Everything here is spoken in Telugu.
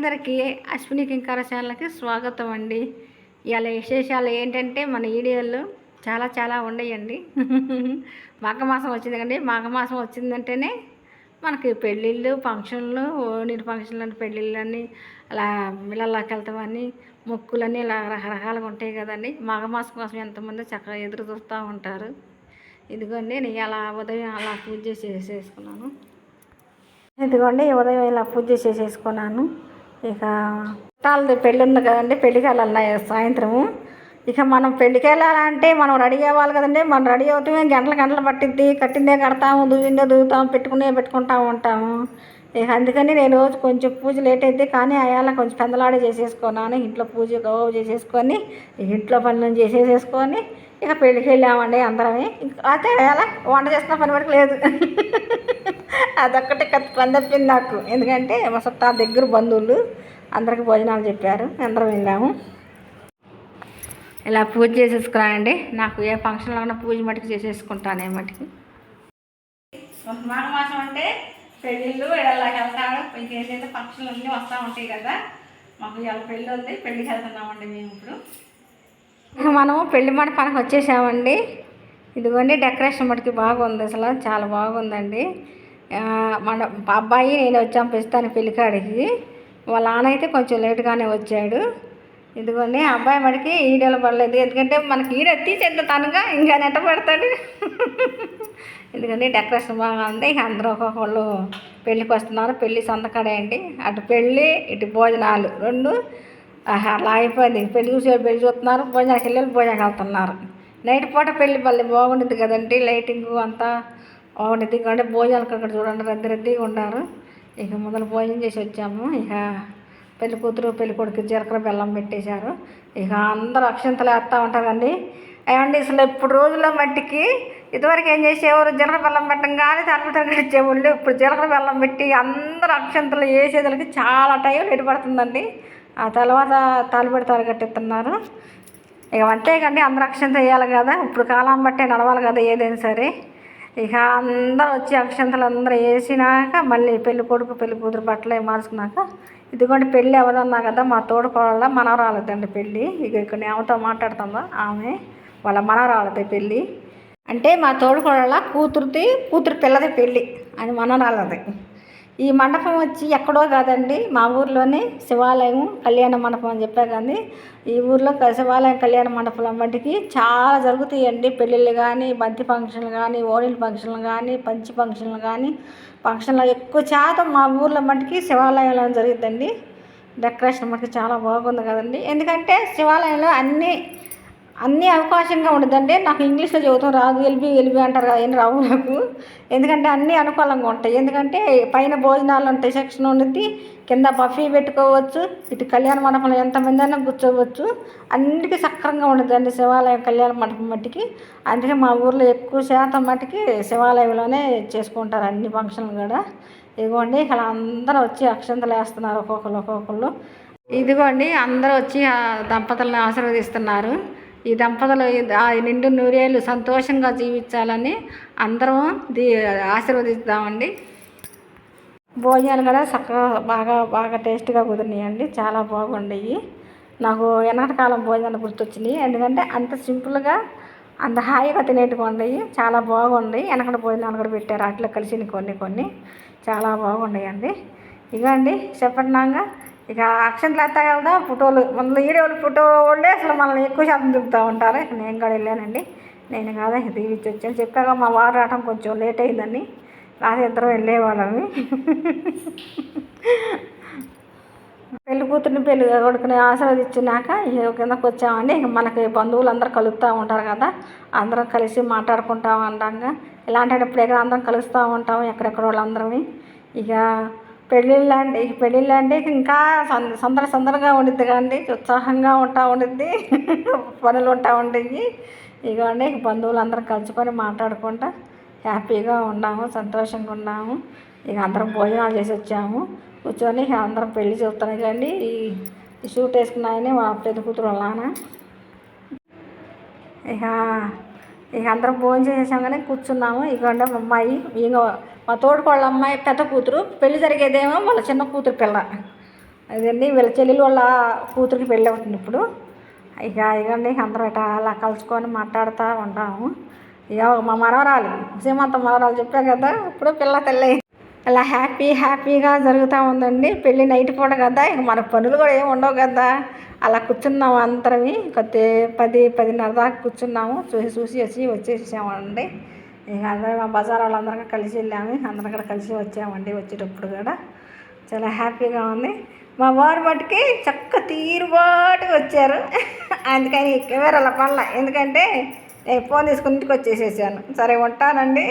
అందరికీ అశ్విని కింకార ఛానల్కి స్వాగతం అండి. ఇవాళ విశేషాలు ఏంటంటే మన వీడియోలు చాలా చాలా ఉన్నాయండి మాఘమాసం వచ్చింది కండి మాఘమాసం వచ్చిందంటేనే మనకి పెళ్ళిళ్ళు ఫంక్షన్లు ఓణీటి ఫంక్షన్లు అని పెళ్ళిళ్ళని అలా మిల్లల్లోకి వెళ్తామని మొక్కులన్నీ ఇలా రకరకాలుగా ఉంటాయి కదండి. మాఘమాసం కోసం ఎంతమంది చక్కగా ఎదురు చూస్తూ ఉంటారు. ఇదిగోండి నేను అలా ఉదయం అలా పూజ చేసేసుకున్నాను. ఇదిగోండి ఉదయం ఇలా పూజ చేసేసుకున్నాను. ఇక చుట్టాలది పెళ్ళి ఉంది కదండి పెళ్ళికి వెళ్ళాలి సాయంత్రము. ఇక మనం పెళ్ళికి వెళ్ళాలంటే మనం రెడీ అవ్వాలి కదండి మనం రెడీ అవుతామే గంటల గంటలు పట్టిద్ది కట్టిందే కడతాము దువ్విందే దువ్వుతాము పెట్టుకునే పెట్టుకుంటా ఉంటాము. ఇక అందుకని నేను రోజు కొంచెం పూజ లేట్ అయింది కానీ అయాల కొంచెం పెందలాడే చేసేసుకున్నాను ఇంట్లో పూజ గౌ చేసేసుకొని ఇంట్లో పనులను చేసేసేసుకొని ఇక పెళ్ళికి వెళ్ళామండి అందరమే. ఇంకా అయితే అయాల వంట చేసిన పని వరకు లేదు. అదొక్కటి పని తప్పింది నాకు. ఎందుకంటే మా చుట్టాల దగ్గర బంధువులు అందరికి భోజనాలు చెప్పారు. అందరం వెళ్ళాము ఇలా పూజ చేసేసుకున్నానండి నాకు ఏ ఫంక్షన్లో ఉన్న పూజ మటుకు చేసేసుకుంటాను ఏ మటుకు. మాఘమాసం అంటే పెళ్ళిళ్ళు ఇళ్ళకి వెళ్తాడు ఇంకేదైతే ఫంక్షన్లు అన్నీ వస్తూ ఉంటాయి కదా. మాకు ఇవాళ పెళ్ళి ఉంది. పెళ్ళికి వెళ్తున్నామండి మేము ఇప్పుడు. మనము పెళ్ళి మండపానికి వచ్చేసామండి. ఇదిగోండి డెకరేషన్ మటుకి బాగుంది. అసలు చాలా బాగుందండి. మన అబ్బాయి నేను వచ్చాం ప్రస్తుతానికి పెళ్ళికాడికి వాళ్ళ నాన్న అయితే కొంచెం లేటుగానే వచ్చాడు. ఇదిగోండి అబ్బాయి మడికి ఈడలు పడలేదు. ఎందుకంటే మనకి ఈడ తీసేద్ద తనుగా ఇంకా నెట్ట పడతాడు. ఎందుకంటే డెకరేషన్ బాగా ఉంది. ఇక అందరూ ఒక్కొక్కళ్ళు పెళ్ళికి వస్తున్నారు. పెళ్ళి సొంతకడే అండి. అటు పెళ్ళి ఇటు భోజనాలు రెండు. అలా అయిపోయింది. పెళ్ళి చూసే పెళ్ళి చూస్తున్నారు. భోజనానికి వెళ్ళి భోజనానికి వెళ్తున్నారు. నైట్ పూట పెళ్ళి పల్లి బాగుంటుంది కదండి. లైటింగ్ అంతా బాగుంటుంది కానీ భోజనాలు అక్కడ చూడండి రద్దీ రద్దీగా ఉన్నారు. ఇక మొదలు భోజనం చేసి వచ్చాము. ఇక పెళ్ళి కూతురు పెళ్ళి కొడుకు జీలకర్ర బెల్లం పెట్టేశారు. ఇక అందరూ అక్షంతలు వేస్తూ ఉంటారండి. ఏమండి అసలు ఇప్పుడు రోజుల మట్టికి ఇదివరకు ఏం చేసేవారు? జీలకర్ర బెల్లం పెట్టడం కానీ తరగతి ఇచ్చేవాళ్ళు. ఇప్పుడు జీలకర్ర బెల్లం పెట్టి అందరూ అక్షంతలు వేసేదలకి చాలా టైం లేట్ పడుతుందండి. ఆ తర్వాత తాలిబడి తాలు కట్టిస్తున్నారు. ఇక అంతేకండి అందరూ అక్షంత వేయాలి కదా. ఇప్పుడు కాలం బట్టే నడవాలి కదా ఏదైనా సరే. ఇక అందరూ వచ్చి అక్షంతలు అందరూ వేసినాక మళ్ళీ పెళ్ళి కొడుకు పెళ్ళి కూతురు బట్టలు మార్చుకున్నాక ఇదిగోండి పెళ్ళి ఎవరన్నా కదా మా తోడుకోవాల మనవరాలదండి పెళ్ళి. ఇక ఇక్కడ ఆమెతో మాట్లాడుతుందో ఆమె వాళ్ళ మనవరాలది పెళ్ళి. అంటే మా తోడుకోళ్ళ కూతురుది కూతురు పిల్లది పెళ్ళి. అని మనవరాలది. ఈ మండపం వచ్చి ఎక్కడో కాదండి మా ఊర్లోనే శివాలయం కళ్యాణ మండపం అని చెప్పా కానీ ఈ ఊర్లో శివాలయం కళ్యాణ మండపం మట్టికి చాలా జరుగుతాయండి. పెళ్ళిళ్ళు కానీ బంతి ఫంక్షన్లు కానీ ఓణిల ఫంక్షన్లు కానీ పంచి ఫంక్షన్లు కానీ ఫంక్షన్లు ఎక్కువ శాతం మా ఊర్లో మటుకి శివాలయంలో జరుగుతుందండి. డెకరేషన్ మటుకు చాలా బాగుంది కదండి. ఎందుకంటే శివాలయంలో అన్నీ అన్నీ అవకాశంగా ఉండదంటే నాకు ఇంగ్లీష్లో చదువుతాం రాదు ఎల్బి ఎల్బి అంటారు కదా ఏం రావు నాకు. ఎందుకంటే అన్నీ అనుకూలంగా ఉంటాయి. ఎందుకంటే పైన భోజనాలు ఉంటాయి సెక్షన్ ఉండిద్ది కింద బఫీ పెట్టుకోవచ్చు ఇటు కళ్యాణ మండపంలో ఎంతమంది అయినా కూర్చోవచ్చు. అన్నిటికీ సక్రంగా ఉండదండి శివాలయం కళ్యాణ మండపం మట్టికి. అందుకే మా ఊర్లో ఎక్కువ శాతం మట్టికి శివాలయంలోనే చేసుకుంటారు అన్ని ఫంక్షన్లు కూడా. ఇదిగోండి ఇక్కడ అందరూ వచ్చి అక్షంతలు వేస్తున్నారు ఒక్కొక్కరు ఒక్కొక్కరు ఇదిగోండి అందరూ వచ్చి దంపతులను ఆశీర్వదిస్తున్నారు. ఈ దంపతులు ఆ నిండు నూరేళ్ళు సంతోషంగా జీవించాలని అందరం దీ ఆశీర్వదిస్తామండి. భోజనాలు కూడా చక్కగా బాగా బాగా టేస్ట్గా కుదిరినాయండి. చాలా బాగుండేవి నాకు వెనకకాలం భోజనాలు గుర్తొచ్చినాయి. ఎందుకంటే అంత సింపుల్గా అంత హాయిగా తినేట్టుగా చాలా బాగుంది వెనకడ భోజనాలు కూడా పెట్టారు. అట్లా కలిసి కొన్ని కొన్ని. చాలా బాగున్నాయండి ఇక అండి చెప్పండినాగా ఇక అక్షంతలు ఎత్తా కదా ఫోటోలు. మన వీడియోలు ఫోటో వాళ్ళే అసలు మనల్ని ఎక్కువ శాతం చూపుతూ ఉంటారు. నేను కూడా వెళ్ళానండి. నేను కాదా దీవిచ్చి వచ్చాను. చెప్పాక మా వారు రావడం కొంచెం లేట్ అయిందని. రాత్రి ఇద్దరం వెళ్ళేవాళ్ళమి పెళ్ళి కూతుర్ని పెళ్ళి కొడుకుని ఆశీర్వదించినాక కిందకు వచ్చామండి. ఇక మనకి బంధువులు అందరూ కలుస్తూ ఉంటారు కదా. అందరం కలిసి మాట్లాడుకుంటాం ఉంటాంగా ఇలాంటప్పుడు ఎక్కడ అందరం కలుస్తూ ఉంటాం? ఎక్కడెక్కడ వాళ్ళందరమీ ఇక పెళ్ళిళ్ళు అంటే ఇక పెళ్ళిళ్ళు అంటే ఇంకా సంద సందడి సందడిగా ఉండిద్ది కండి ఉత్సాహంగా ఉంటా ఉండిద్ది పనులు ఉంటా ఉండేవి ఇగోండి ఇక బంధువులు అందరం కలుసుకొని మాట్లాడుకుంటా హ్యాపీగా ఉన్నాము సంతోషంగా ఉన్నాము. ఇక అందరం భోజనాలు చేసి వచ్చాము. కూర్చొని ఇక అందరం పెళ్ళి చూస్తున్నాయి కానీ ఈ షూట్ వేసుకున్న ఆయనే మా పెద్ద కూతురు వాళ్ళ ఇక ఇక అందరం భోజనం చేసేసాం కానీ కూర్చున్నాము. ఇక మా అమ్మాయి ఇక మా తోడుకోళ్ళ అమ్మాయి పెద్ద కూతురు. పెళ్ళి జరిగేదేమో వాళ్ళ చిన్న కూతురు పిల్ల. అదండి వీళ్ళ చెల్లెలు వాళ్ళ కూతురికి పెళ్ళి అవుతుంది ఇప్పుడు. ఇక ఇకండి అందరం ఇట అలా కలుసుకొని మాట్లాడుతూ ఉంటాము. ఇక మా మనవరాలు సీమంత మనవరాలు చెప్పా కదా ఇప్పుడు పిల్ల తల్లి. అలా హ్యాపీ హ్యాపీగా జరుగుతూ ఉందండి. పెళ్ళి నైట్ పూట కదా ఇక మనకు పనులు కూడా ఏమి ఉండవు కదా. అలా కూర్చున్నాము అందరమే కొద్ది పది పదిన్నర దాకా కూర్చున్నాము. చూసి చూసి వచ్చి వచ్చేసామండి ఇక అందరం మా బజార్ వాళ్ళందరం కలిసి వెళ్ళాము. అందరం కూడా కలిసి వచ్చామండి వచ్చేటప్పుడు కూడా. చాలా హ్యాపీగా ఉంది. మా వారు మటుకి చక్క తీరుబాటు వచ్చారు. అందుకని కెమెరాల పనుల ఎందుకంటే నేను ఫోన్ తీసుకుని ఇంటికి వచ్చేసేసాను. సరే ఉంటానండి.